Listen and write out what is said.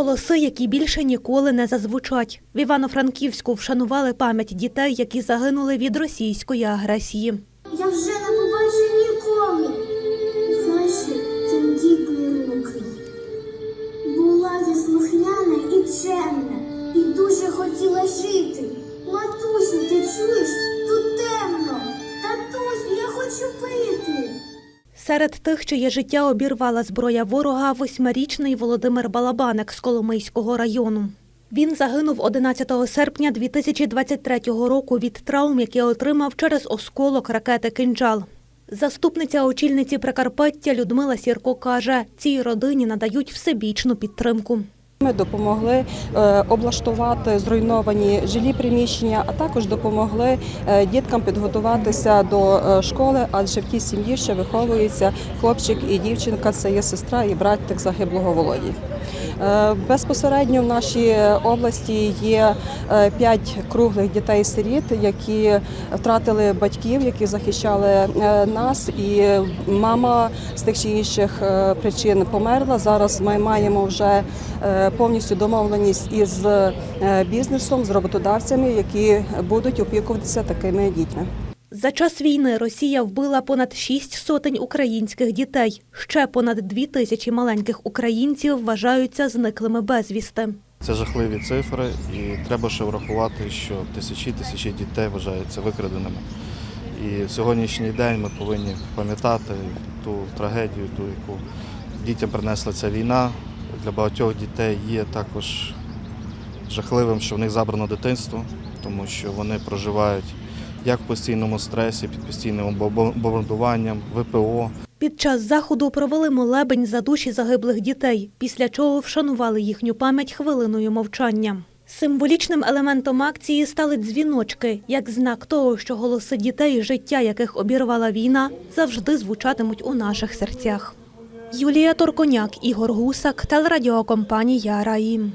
Голоси, які більше ніколи не зазвучать. В Івано-Франківську вшанували пам'ять дітей, які загинули від російської агресії. Я вже не побачу ніколи ваші тендітні руки. Була я слухняна і чемна, і дуже хотіла жити. Матусю, ти чуєш? Серед тих, чиє життя обірвала зброя ворога, восьмирічний Володимир Балабаник з Коломийського району. Він загинув 11 серпня 2023 року від травм, які отримав через осколок ракети «Кинджал». Заступниця очільниці Прикарпаття Людмила Сірко каже, цій родині надають всебічну підтримку. Ми допомогли е, облаштувати зруйновані жилі приміщення, а також допомогли е, діткам підготуватися до е, школи, адже в тій сім'ї ще виховується хлопчик і дівчинка. Це є сестра і братик загиблого Володі. Е, Безпосередньо в нашій області є е, п'ять круглих дітей-сиріт, які втратили батьків, які захищали е, нас. І мама з тих чи інших причин померла. Зараз ми маємо вже повністю домовленість із бізнесом, з роботодавцями, які будуть опікуватися такими дітьми. За час війни Росія вбила понад шість сотень українських дітей. Ще понад дві тисячі маленьких українців вважаються зниклими безвісти. Це жахливі цифри, і треба ще врахувати, що тисячі тисячі дітей вважаються викраденими. І в сьогоднішній день ми повинні пам'ятати ту трагедію, ту, яку дітям принесла ця війна. Для багатьох дітей є також жахливим, що в них забрано дитинство, тому що вони проживають як в постійному стресі, під постійним бомбардуванням, ВПО. Під час заходу провели молебень за душі загиблих дітей, після чого вшанували їхню пам'ять хвилиною мовчання. Символічним елементом акції стали дзвіночки, як знак того, що голоси дітей, життя яких обірвала війна, завжди звучатимуть у наших серцях. Юлія Торконяк, Ігор Гусак, телерадіокомпанія Раїм.